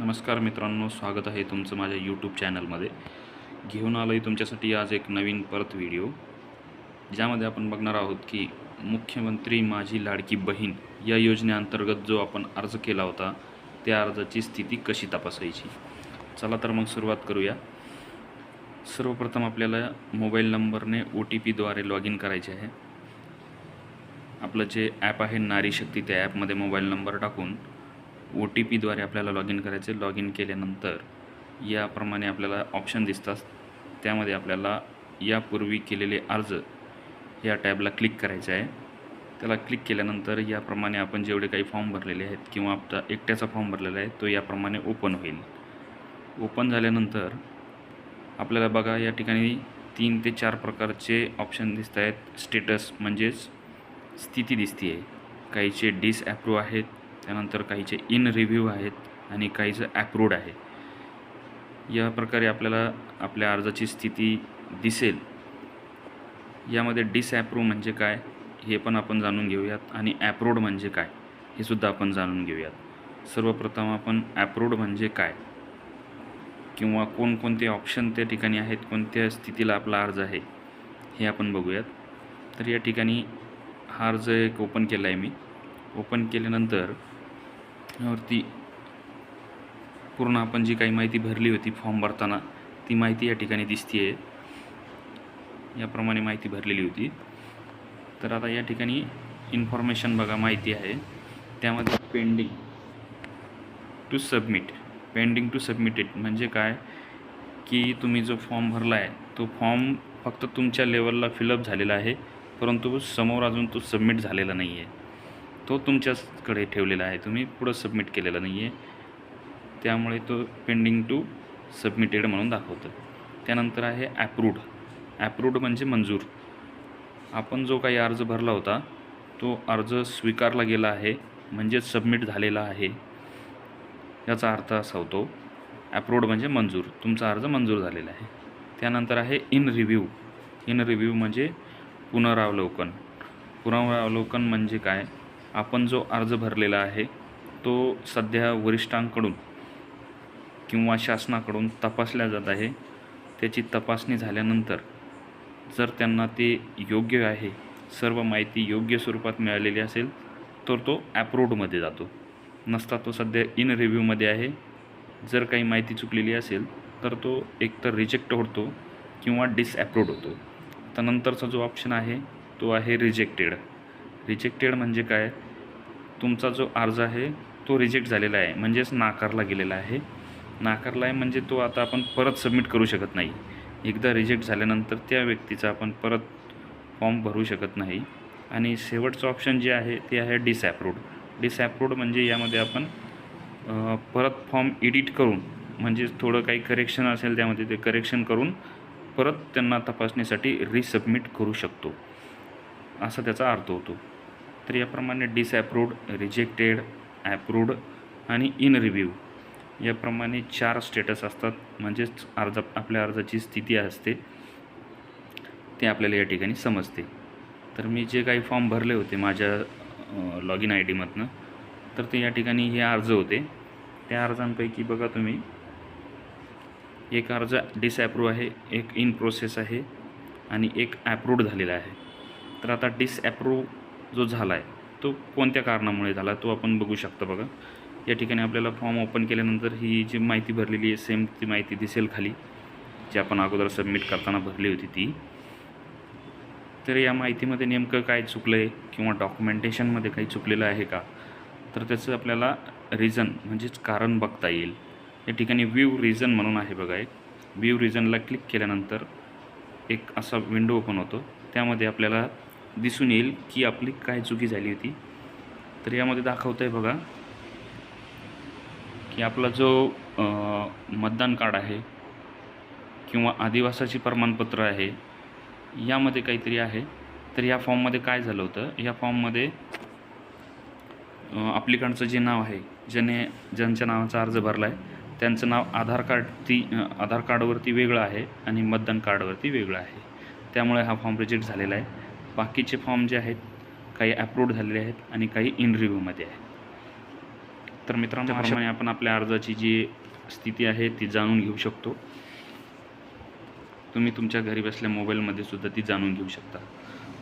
नमस्कार मित्रांनो स्वागत आहे तुमचं माझ्या यूट्यूब चॅनलमध्ये घेऊन आलो आहे तुमच्यासाठी आज एक नवीन परत व्हिडिओ ज्यामध्ये आपण बघणार आहोत की मुख्यमंत्री माझी लाडकी बहीण या योजनेअंतर्गत जो आपण अर्ज केला होता त्या अर्जाची स्थिती कशी तपासायची? चला तर मग सुरुवात करूया. सर्वप्रथम आपल्याला मोबाईल नंबरने ओ टी पीद्वारे लॉग इन करायचे आहे. आपलं जे ॲप आहे नारी शक्ती त्या ॲपमध्ये मोबाईल नंबर टाकून ओ टी पीद्वारे आपल्याला लॉग इन करायचे. लॉग इन केल्यानंतर याप्रमाणे आपल्याला ऑप्शन दिसतात. त्यामध्ये आपल्याला यापूर्वी केलेले अर्ज या टॅबला क्लिक करायचं आहे. त्याला क्लिक केल्यानंतर याप्रमाणे आपण जेवढे काही फॉर्म भरलेले आहेत किंवा आपला एकट्याचा फॉर्म भरलेला आहे तो याप्रमाणे ओपन होईल. ओपन झाल्यानंतर आपल्याला बघा या ठिकाणी तीन ते चार प्रकारचे ऑप्शन दिसत आहेत स्टेटस म्हणजेच स्थिती दिसते आहे काहीचे डिसॲप्रूव्ह आहेत त्यानंतर काहीचे इन रिव्ह्यू आहेत आणि काहीचं ॲप्रूव्ड आहे. या प्रकारे आपल्याला आपल्या अर्जाची स्थिती दिसेल. यामध्ये डिसॲप्रूव्ह म्हणजे काय हे पण आपण जाणून घेऊयात आणि ॲप्रूड म्हणजे काय हे सुद्धा आपण जाणून घेऊयात. सर्वप्रथम आपण ॲप्रूड म्हणजे काय? किंवा कोणकोणते ऑप्शन त्या ठिकाणी आहेत कोणत्या स्थितीला आपला अर्ज आहे हे आपण बघूयात. तर या ठिकाणी हा अर्ज एक ओपन केला आहे मी. ओपन केल्यानंतर प्रश्नावरती पूर्ण आपण जी काही माहिती भरली होती फॉर्म भरताना ती माहिती या ठिकाणी दिसते आहे याप्रमाणे माहिती भरलेली होती. तर आता या ठिकाणी इन्फॉर्मेशन बघा माहिती आहे. त्यामध्ये pending to submit pending to submitted म्हणजे काय? की तुम्ही जो फॉर्म भरला आहे तो फॉर्म फक्त तुमच्या लेवलला फिलअप झालेला आहे परंतु समोर अजून तो सबमिट झालेला नाही आहे तो तुमच्याचकडे ठेवलेला आहे. तुम्ही पुढं सबमिट केलेला नाही आहे त्यामुळे तो पेंडिंग टू सबमिटेड म्हणून दाखवतं. त्यानंतर आहे ॲप्रूड ॲप्रूड म्हणजे मंजूर. आपण जो काही अर्ज भरला होता तो अर्ज स्वीकारला गेला आहे म्हणजे सबमिट झालेला आहे. याचा अर्थ असा होतो ॲप्रूड म्हणजे मंजूर. तुमचा अर्ज मंजूर झालेला आहे. त्यानंतर आहे इन रिव्ह्यू इन रिव्ह्यू म्हणजे पुनरावलोकन. पुनरावलोकन म्हणजे काय? आपण जो अर्ज भरलेला आहे तो सध्या वरिष्ठांकडून किंवा शासनाकडून तपासल्या जात आहे. त्याची तपासणी झाल्यानंतर जर त्यांना ते योग्य आहे सर्व माहिती योग्य स्वरूपात मिळालेली असेल तर तो ॲप्रूव्डमध्ये जातो. नसता तो सध्या इन रिव्ह्यूमध्ये आहे. जर काही माहिती चुकलेली असेल तर तो एकतर रिजेक्ट होतो किंवा डिसॲप्रूव्ड होतो. त्यानंतरचा जो ऑप्शन आहे तो आहे रिजेक्टेड. रिजेक्टेड म्हणजे काय? तुमचा जो अर्ज आहे तो रिजेक्ट झालेला आहे. म्हणजेच नाकारला गेलेला आहे. नाकारला आहे म्हणजे तो आता आपण परत सबमिट करू शकत नाही. एकदा रिजेक्ट झाल्यानंतर त्या व्यक्तीचा आपण परत फॉर्म भरू शकत नाही. आणि शेवटचं ऑप्शन जे आहे ते आहे डिसॲप्रूव्ड डिसॲप्रूव्ड म्हणजे यामध्ये आपण परत फॉर्म एडिट करून म्हणजे थोडं काही करेक्शन असेल त्यामध्ये ते करेक्शन करून परत त्यांना तपासणीसाठी रिसबमिट करू शकतो. असा त्याचा अर्थ होतो. तर याप्रमाणे डिसॲप्रूव्ड रिजेक्टेड ॲप्रूव्ड आणि इन रिव्ह्यू याप्रमाणे चार स्टेटस असतात. म्हणजेच अर्ज आपल्या अर्जाची स्थिती असते. ते आपल्याला या ठिकाणी समजते. तर मी जे काही फॉर्म भरले होते माझ्या लॉग इन आय डीमधनं तर ते या ठिकाणी हे अर्ज होते. त्या अर्जांपैकी बघा तुम्ही. एक अर्ज डिसॲप्रूव्ह आहे एक इन प्रोसेस आहे आणि एक ॲप्रूव्ड झालेला आहे. तर आता डिसॲप्रूव जो झाला आहे तो कोणत्या कारणामुळे झाला तो आपण बघू शकतो बघा. या ठिकाणी आपल्याला फॉर्म ओपन केल्यानंतर ही जी माहिती भरलेली आहे सेम ती माहिती दिसेल खाली. जी आपण अगोदर सबमिट करताना भरली होती ती. तर या माहितीमध्ये नेमकं काय चुकलं आहे किंवा डॉक्युमेंटेशनमध्ये काही चुकलेलं आहे का? तर त्याचं आपल्याला रिझन म्हणजेच कारण बघता येईल. या ठिकाणी व्ह्यू रिझन म्हणून आहे बघा एक. व्ह्यू रिझनला क्लिक केल्यानंतर एक असा विंडो ओपन होतो. त्यामध्ये आपल्याला दिसून येईल की आपली काय चुकी झाली होती. तर यामध्ये दाखवतं आहे बघा की आपला जो मतदान कार्ड आहे किंवा आदिवासाची प्रमाणपत्र आहे यामध्ये काहीतरी आहे. तर या फॉर्ममध्ये काय झालं होतं? या फॉर्ममध्ये अप्लिकंटचं जे नाव आहे ज्याने ज्यांच्या नावाचा अर्ज भरला आहे त्यांचं नाव आधार कार्ड ती आधार कार्डवरती वेगळं आहे आणि मतदान कार्डवरती वेगळं आहे. त्यामुळे हा फॉर्म रिजेक्ट झालेला आहे. बाकीचे फॉर्म जे आहेत काही अप्रूव्ड झालेले आहेत आणि काही इन रिव्ह्यूमध्ये आहेत. तर मित्रांनो अशाप्रमाणे आपण आपल्या अर्जाची जी स्थिती आहे ती जाणून घेऊ शकतो. तुम्ही तुमच्या घरी बसल्या मोबाईलमध्ये सुद्धा ती जाणून घेऊ शकता.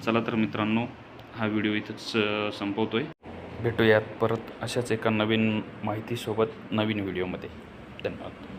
चला तर मित्रांनो हा व्हिडिओ इथंच अ, संपवतोय. भेटूयात परत अशाच एका नवीन माहितीसोबत नवीन व्हिडिओमध्ये धन्यवाद.